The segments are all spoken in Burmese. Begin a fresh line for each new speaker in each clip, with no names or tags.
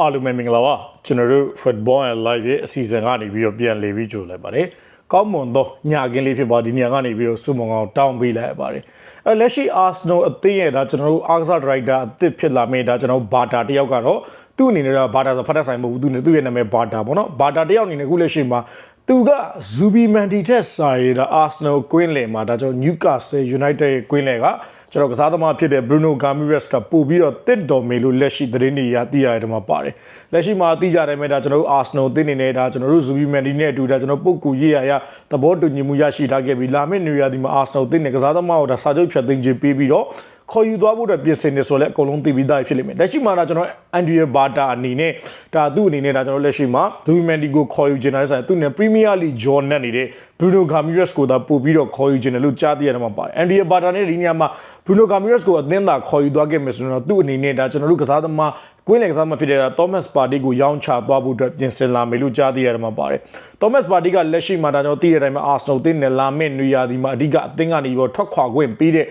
အားလုံးပဲမင်္ဂလာပါကျွန်တော်တို့ football and live ရဲ့အစီအစဉ်ကနေပြီးတော့ပြန်လည်ပြီးကြိုလိုက်ပါတယ်ကောင်းမွန်သောညကင်းလေးဖြစ်ပါဒီညကနေပြီးတော့စုမုံကောင်တောင်းပေးလိုက်ပါတယ်အဲလက်ရှိ Arsenal အသင်းရဲ့ဒါကျွန်တော်တို့ Arsenal Director အသစ်ဖြစ်လာမယ့်ဒါကျွန်တော်ဘာတာတယောက်ကတော့သူ့အနေနဲ့တော့ဘာတာဆိုဖတ်တတ်ဆိုင်မဟုတ်ဘူးသူနဲ့သူ့ရဲ့နာမည်ဘာတာပေါ့နော်ဘာတာတယောက်အနေနဲ့အခုလက်ရှိမှာသူကဇူဘီမန်တီတက်စာရတာ Arsenal ကွင်းလယ်မှာဒါကြောင့် Newcastle United ရဲ့ကွင်းလယ်ကကျွန်တော်ကစားသမားဖြစ်တဲ့ Bruno Gamirez ကပို့ပြီးတော့တစ်တော်မေလို့လက်ရှိသတင်းတွေရသိရတယ်ဒီမှာပါတယ်လက်ရှိမှာသိကြတယ်မဲ့ဒါကျွန်တော်တို့ Arsenal တင်းနေနေတာကျွန်တော်တို့ Zubi Mendy နဲ့အတူဒါကျွန်တော်ပုတ်ကူရေးရရသဘောတူညီမှုရရှိထားခဲ့ပြီးလာမယ့်နေရာဒီမှာ Arsenal တင်းနေကစားသမားကိုဒါစာချုပ်ဖြတ်သိမ်းခြင်းပေးပြီးတော့ ခေါ်ယူသွားဖို့အတွက်ပြင်ဆင်နေဆိုလဲအကုန်လုံးသိပြီးသားဖြစ်လိမ့်မယ်လက်ရှိမှာဒါကျွန်တော် Andrea Bata အနေနဲ့ဒါသူ့အနေနဲ့ဒါကျွန်တော်လက်ရှိမှာ Zubi Mendy ကိုခေါ်ယူခြင်းတဲ့ဆိုင်သူနဲ့ Premier League ဂျော်နက်နေတဲ့ Bruno Gamirez ကိုဒါပို့ပြီးတော့ခေါ်ယူခြင်းတယ်လို့ကြားသိရတယ်မှာပါတယ် Andrea Bata နဲ့ဒီနေရာမှာ Bruno Gamirez ကိုအသင်းသာခေါ်ယူသွားခဲ့မယ်ဆိုတော့သူ့အနေနဲ့ဒါကျွန်တော်တို့ကစားသမားကွင်းလယ်ကစားသမားဖြစ်တဲ့ Thomas Partey ကိုရောင်းချသွားဖို့အတွက်ပြင်ဆင်လာမယ်လို့ကြားသိရတယ်မှာပါတယ် Thomas Partey ကလက်ရှိမှာဒါကျွန်တော်သိတဲ့အတိုင်းမှာ Arsenal တင်းနဲ့လာမယ့်နေရာဒီမှာအဓိကအသင်းကနေပြီးတော့ထွက်ခွာခွင့်ပေးတဲ့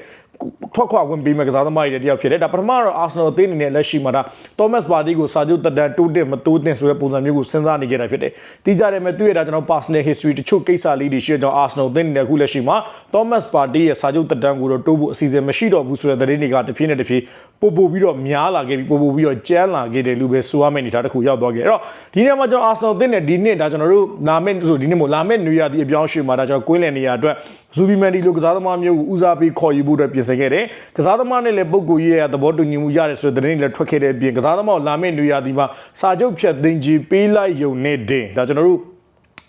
ထွက်ခွာဝင်ပြီးမဲ့ကစားသမားတွေတယောက်ဖြစ်တယ်ဒါပထမတော့ Arsenal အသင်းအနေနဲ့လက်ရှိမှာဒါ Thomas Partey ကိုစာချုပ်တက်တန်တိုးတက်မတိုးတက်ဆိုတဲ့ပုံစံမျိုးကိုစဉ်းစားနေကြတာဖြစ်တယ်။တီးကြတယ်မဲ့သူ့ရဲ့ဒါကျွန်တော် personal history တချို့ကိစ္စလေးတွေရှိတဲ့ကြောင့် Arsenal အသင်းအနေနဲ့အခုလက်ရှိမှာ Thomas Partey ရဲ့စာချုပ်တက်တန်ကိုတော့တိုးဖို့အစီအစဉ်မရှိတော့ဘူးဆိုတဲ့သတင်းတွေကတစ်ဖြည်းနဲ့တစ်ဖြည်းပို့ပို့ပြီးတော့များလာခဲ့ပြီးပို့ပို့ပြီးတော့ကျန်းလာခဲ့တယ်လို့ပဲဆိုရမယ့်အနေအထားတစ်ခုရောက်သွားခဲ့။အဲ့တော့ဒီနေ့မှာကျွန်တော် Arsenal အသင်းနဲ့ဒီနေ့ဒါကျွန်တော်တို့လာမယ့်ဆိုဒီနေ့မို့လာမယ့်နေရာဒီအပြောင်းအရွှေ့မှာဒါကျွန်တော်ကွင်းလည်နေရာအတွက် Zubi Mendy လိုကစားသမားမျိုးကိုဦးစားပေးခေါ်ယူဖို့အတွက်ပြင်ဆင်ခဲ့တယ်။ကစားသမားနဲ့လည်းပုံကူရေးရသဘောတူညီမှုရတယ်ဆိုတဲ့သတင်းတွေလည်းထွက်ခဲ့တဲ့အပြင်ကစားသမားကိုလာမယ့်နေရာဒီမှာစာချုပ်ဖြတ်သိမ်းကြီးပေးလိုက်ယုံနဲ့တင်ဒါကျွန်တော်တို့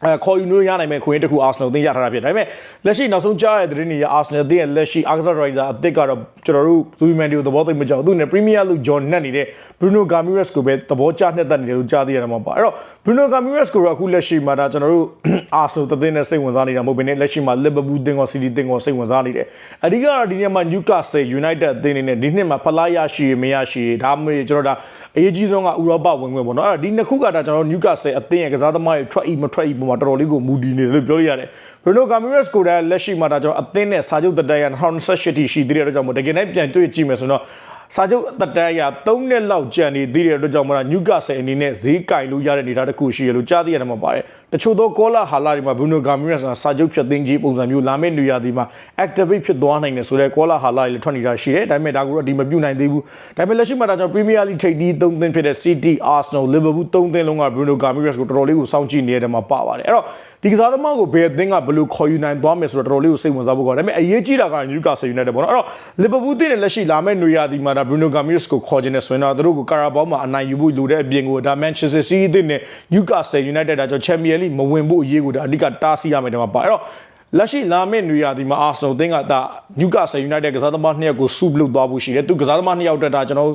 အဲခေါ်ယူလို့ရနိုင်မဲ့ခွင့်တစ်ခုအာဆနယ်အသင်းရထားတာဖြစ်ဒါပေမဲ့လက်ရှိနောက်ဆုံးကြားရတဲ့သတင်းတွေရအာဆနယ်အသင်းရဲ့လက်ရှိအာကစားဒရိုက်တာအသစ်ကတော့ကျွန်တော်တို့ဇူဘီမန်ဒီကိုသဘောသိမကြောက်သူနဲ့ပရီးမီးယားလိဂျော်နက်နေတဲ့ဘရူနိုဂါမီရက်စ်ကိုပဲသဘောကျနှစ်သက်နေတယ်လို့ကြားသိရတာမှာပါအဲ့တော့ဘရူနိုဂါမီရက်စ်ကိုတော့အခုလက်ရှိမှာဒါကျွန်တော်တို့အာဆနယ်အသင်းနဲ့စိတ်ဝင်စားနေတာမဟုတ်ဘဲနဲ့လက်ရှိမှာလီဗာပူးတင်းကောစီးတီးတင်းကောစိတ်ဝင်စားနေတယ်အဓိကတော့ဒီနေ့မှာနျူကာဆယ်ယူနိုက်တက်အသင်းနေနဲ့ဒီနှစ်မှာဖလားရရှိမရရှိဒါမှမဟုတ်ကျွန်တော်ဒါအရေးကြီးဆုံးကဥရောပဝင်ခွင့်ပေါ့နော်အဲ့တော့ဒီနှစ်ခုကဒါကျွန်တော်နျူကာဆယ်အသင်းရဲ့ကစားသမားတွေထွက်ဤမထွက်ဤပုံမှာတော်တော်လေးကိုမူတည်နေတယ်လို့ပြောလို့ရတယ်ဘရူနိုဂါမီရက်စ်ကိုဒါလက်ရှိမှာဒါကျွန်တော်အသင်းနဲ့စာချုပ်တက်တရ2018ထိရှိသေးတဲ့အတွက်ကြောင့်မို့တကယ်နဲ့ပြန်တွေ့ကြည့်မယ်ဆိုတော့ စာချုပ်အသက်တန်းရ3နှစ်လောက်ကျန်နေသေးတဲ့အတွက်ကြောင့်မလားနျူကာဆယ်အနေနဲ့ဈေးကင်လို့ရတဲ့အနေအထားတစ်ခုရှိရလို့ကြားသိရတယ်မှာပါတယ်တချို့သောကောလာဟာလာတွေမှာဘရူနိုဂါမီရက်စ်ကစာချုပ်ဖြတ်သိမ်းခြင်းပုံစံမျိုးလာမယ့်နေရာဒီမှာ activate ဖြစ်သွားနိုင်တယ်ဆိုတော့ကောလာဟာလာတွေလည်းထွက်နေတာရှိတယ်ဒါပေမဲ့ဒါကိုတော့ဒီမပြုတ်နိုင်သေးဘူးဒါပေမဲ့လက်ရှိမှာဒါကြောင့် Premier League ထိပ်သီး3သင်းဖြစ်တဲ့ City Arsenal Liverpool 3သင်းလုံးကဘရူနိုဂါမီရက်စ်ကိုတော်တော်လေးကိုစောင့်ကြည့်နေတဲ့မှာပါပါတယ်အဲ့တော့ ဒီကစားသမားကိုဘယ်အသင်းကဘယ်လိုခေါ်ယူနိုင်သွားမယ်ဆိုတော့တော်တော်လေးကိုစိတ်ဝင်စားဖို့ကောဒါပေမဲ့အရေးကြီးတာက Newcastle United ပေါ့နော်အဲ့တော့ Liverpool တင်းနဲ့လက်ရှိလာမယ့်နေရာဒီမှာဒါ Bruno Gamirez ကိုခေါ်ခြင်းနဲ့ဆိုရင်တော့သူတို့ကိုကာရာဘောမှာအနိုင်ယူဖို့လိုတဲ့အပြင်ကိုဒါ Manchester City တင်းနဲ့ Newcastle United ဒါကြောင့် Champions League မဝင်ဖို့အရေးကိုဒါအဓိကတားဆီးရမယ်ဒီမှာပါအဲ့တော့လက်ရှိလာမယ့်နေရာဒီမှာ Arsenal တင်းကဒါ Newcastle United ကစားသမားနှစ်ယောက်ကိုစုပလုပ်သွားဖို့ရှိတယ်သူကစားသမားနှစ်ယောက်တက်တာကျွန်တော်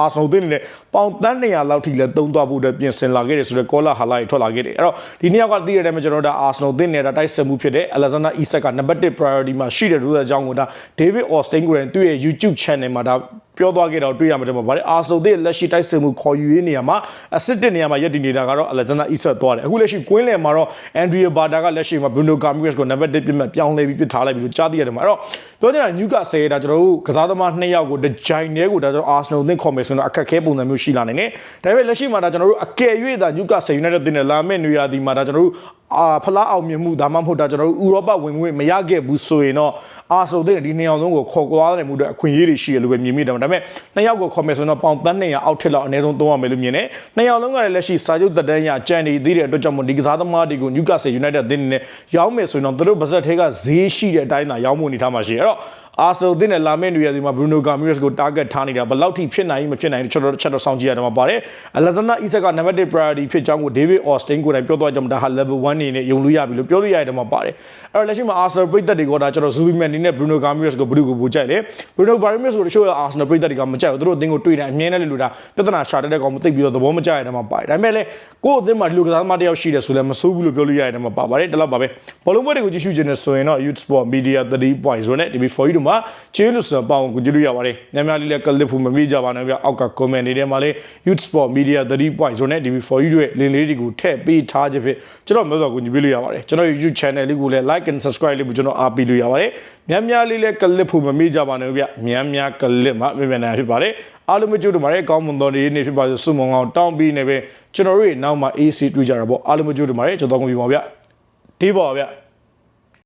အာဆနယ်တင်းနဲ့ပေါင်တန်း200လောက်ထိလည်းတုံးသွားဖို့အတွက်ပြင်ဆင်လာခဲ့တယ်ဆိုတော့ကောလာဟာလာတွေထွက်လာခဲ့တယ်အဲ့တော့ဒီနှစ်ယောက်ကသိရတဲ့မှာကျွန်တော်တို့အာဆနယ်တင်းနဲ့တိုက်ဆက်မှုဖြစ်တဲ့ Alexander Isak က number 1 priority မှာရှိတယ်လို့အကြောင်းကိုဒါ David Austin ကိုသူ့ရဲ့ YouTube channel မှာဒါပြောသွားခဲ့တော့တွေ့ရမှာတယ်မှာဗါလေအာဆနယ်တင်းလက်ရှိတိုက်ဆက်မှုခေါ်ယူရေးနေရာမှာအစ်စ်တစ်နေရာမှာရပ်တည်နေတာကတော့ Alexander Isak သွားတယ်အခုလက်ရှိကွင်းလယ်မှာတော့ Andrea Bata ကလက်ရှိမှာ Bruno Gamirez ကို number 1ပြစ်မှတ်ပြောင်းလဲပြီးပြစ်ထားလိုက်ပြီးလို့ကြားသိရတယ်မှာအဲ့တော့ပြောချင်တာ Newcastle ဒါကျွန်တော်တို့ကစားသမား2ယောက်ကိုဒီဂျိုင်နဲကိုဒါကျွန်တော် Arsenal သင်းခေါ်မယ်ဆိုတော့အခက်ခဲပုံစံမျိုးရှိလာနိုင်တယ်။ဒါပေမဲ့လက်ရှိမှာဒါကျွန်တော်တို့အကယ်၍ဒါ Newcastle United တင်တဲ့လာမယ့်နေရာဒီမှာဒါကျွန်တော်တို့ အာဖလားအောင်မြင်မှုဒါမှမဟုတ်ဒါကျွန်တော်တို့ဥရောပဝင်ငွေမရခဲ့ဘူးဆိုရင်တော့အာဆိုတဲ့ဒီနှစ်ယောက်လုံးကိုခေါ်သွားတယ်မှုအတွက်အခွင့်အရေးတွေရှိရလို့ပဲမြင်မိတယ်ဒါပေမဲ့နှစ်ယောက်ကိုခေါ်မယ်ဆိုရင်တော့ပေါင်တန်း200အောက်ထက်လောက်အနည်းဆုံးသုံးရမယ်လို့မြင်တယ်နှစ်ယောက်လုံးကလည်းလက်ရှိစာချုပ်တက်တန်းရကြံနေသေးတဲ့အတွက်ကြောင့်မို့ဒီကစားသမားတွေကို Newcastle United တင်းနေရောင်းမယ်ဆိုရင်တော့သူတို့ဗစက်ထဲကဈေးရှိတဲ့အတိုင်းသာရောင်းဖို့နေထားမှာရှိတယ်အဲ့တော့အာစတိုတင်းနဲ့လာမယ့်နေရာဒီမှာ Bruno Gamirez ကို target ထားနေတာဘယ်လောက်ထိဖြစ်နိုင်မဖြစ်နိုင်ကျွန်တော်တို့ချက်တော့စောင့်ကြည့်ရတော့မှာပါတယ် Alexander Isak က number 1 priority ဖြစ်ကြောင်းကို David Austin ကိုယ်တိုင်ပြောသွားကြမှာဒါဟာ level 1နေနဲ့ယုံလို့ရပြီလို့ပြောလို့ရတယ်မှာပါတယ်အဲ့တော့လက်ရှိမှာ Arsenal ပြည်သက်တွေကဒါကျွန်တော် Zubiman နေနဲ့ Bruno Gamirez ကိုဘယ်သူကိုပို့ကြိုက်လဲ Bruno Gamirez ကိုတချို့ Arsenal ပြည်သက်တွေကမကြိုက်ဘူးသူတို့အသင်းကိုတွေ့တယ်အမြင်နဲ့လို့ဒါပြဿနာရှာတတ်တဲ့ကောင်မသိပြီးတော့သဘောမကျရတဲ့မှာပါတယ်ဒါပေမဲ့လည်းကိုယ့်အသင်းမှာဒီလိုကစားသမားတယောက်ရှိတယ်ဆိုလည်းမဆိုးဘူးလို့ပြောလို့ရတယ်မှာပါပါတယ်ဒါတော့ပါပဲဘောလုံးပွဲတွေကိုကြည့်ရှုခြင်းနဲ့ဆိုရင်တော့ Youth Sport Media 30.0နဲ့ TV4 တို့တို့မှာကျေးလို့ဆိုပေါင်းကိုကြည့်လို့ရပါတယ်ညများလေးလည်းကလစ်ဖို့မမေ့ကြပါနဲ့ဗျအောက်က comment တွေထဲမှာလည်း Youth Sport Media 3.0နဲ့ TV4 တွေလင်းလေးတွေကိုထည့်ပေးထားခြင်းဖြစ်ကျွန်တော်မျိုးစောကိုကြည့်ပေးလို့ရပါတယ်ကျွန်တော် YouTube channel လေးကိုလည်း like and subscribe လေးကိုကျွန်တော်အားပေးလို့ရပါတယ်များများလေးလည်းကလစ်ဖို့မမေ့ကြပါနဲ့ဗျများများကလစ်မှာမြင်မြန်နိုင်ဖြစ်ပါတယ်အားလုံးမကြိုးတို့မှာလည်းကောင်းမွန်တော်နေနေဖြစ်ပါစေစုမုံအောင်တောင်းပြီးနေပဲကျွန်တော်တို့ရဲ့နောက်မှာ AC တွေ့ကြတာပေါ့အားလုံးမကြိုးတို့မှာလည်းကျွန်တော်ကုန်ပြီပါဗျဒီပါဗျ